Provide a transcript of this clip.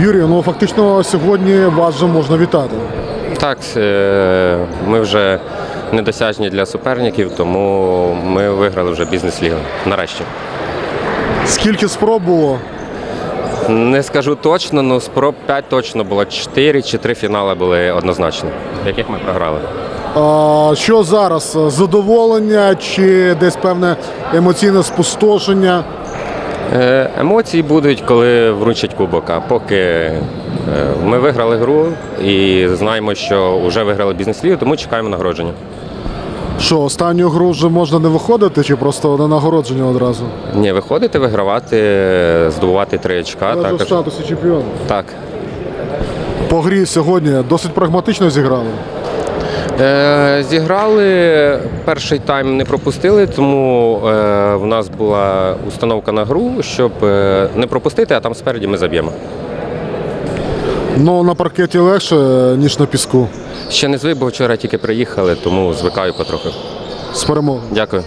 Юрій, ну фактично сьогодні вас вже можна вітати. Так, е, ми вже недосяжні для суперників, тому ми виграли вже бізнес-лігу. Нарешті. Скільки спроб було? Не скажу точно, але спроб 5 точно було. 4 чи 3 фінали були однозначно, яких ми програли. А, що зараз? Задоволення чи десь певне емоційне спустошення? Е, Емоції будуть, коли вручать кубок. А поки е, ми виграли гру і знаємо, що вже виграли бізнес-лігу, тому чекаємо нагородження. Що, останню гру вже можна не виходити, чи просто на нагородження одразу? Ні, виходити, вигравати, здобувати три очка. Але в статусі чемпіона. так. По грі сьогодні досить прагматично зіграли. Е, Зіграли перший тайм не пропустили, тому е, в нас була установка на гру, щоб е, не пропустити, а там спереді ми заб'ємо. Ну на паркеті легше, ніж на піску. Ще не звик, бо вчора тільки приїхали, тому звикаю потрохи. З перемогою. Дякую.